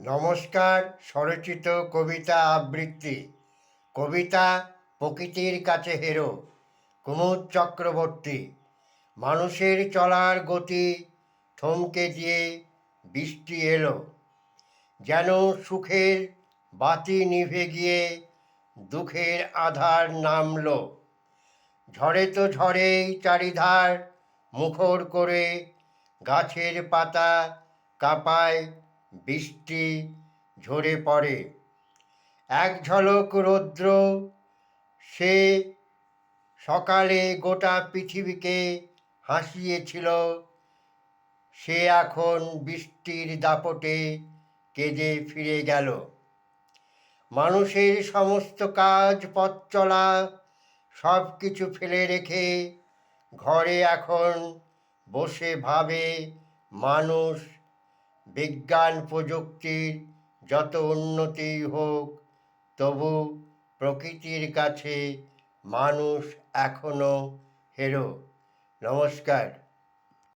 নমস্কার, স্বরচিত কবিতা আবৃত্তি। কবিতা প্রকৃতির কাছে হেরো, কুমুদ চক্রবর্তী। মানুষের চলার গতি থমকে দিয়ে বৃষ্টি এলো। যেন সুখের বাতি নিভে গিয়ে দুঃখের আধার নামলো। ঝড়ে তো ঝড়েই চারিধার মুখর করে গাছের পাতা কাঁপায় বৃষ্টি ঝরে পড়ে। এক ঝলক রৌদ্র, সে সকালে গোটা পৃথিবীকে হাসিয়েছিল। সে এখন বৃষ্টির দাপটে কেঁদে ফিরে গেল। মানুষের সমস্ত কাজ, পথ চলা সব কিছু ফেলে রেখে ঘরে এখন বসে ভাবে মানুষ বিজ্ঞান প্রযুক্তির যত উন্নতি হোক তবু প্রকৃতির কাছে মানুষ এখনও হেরো নমস্কার।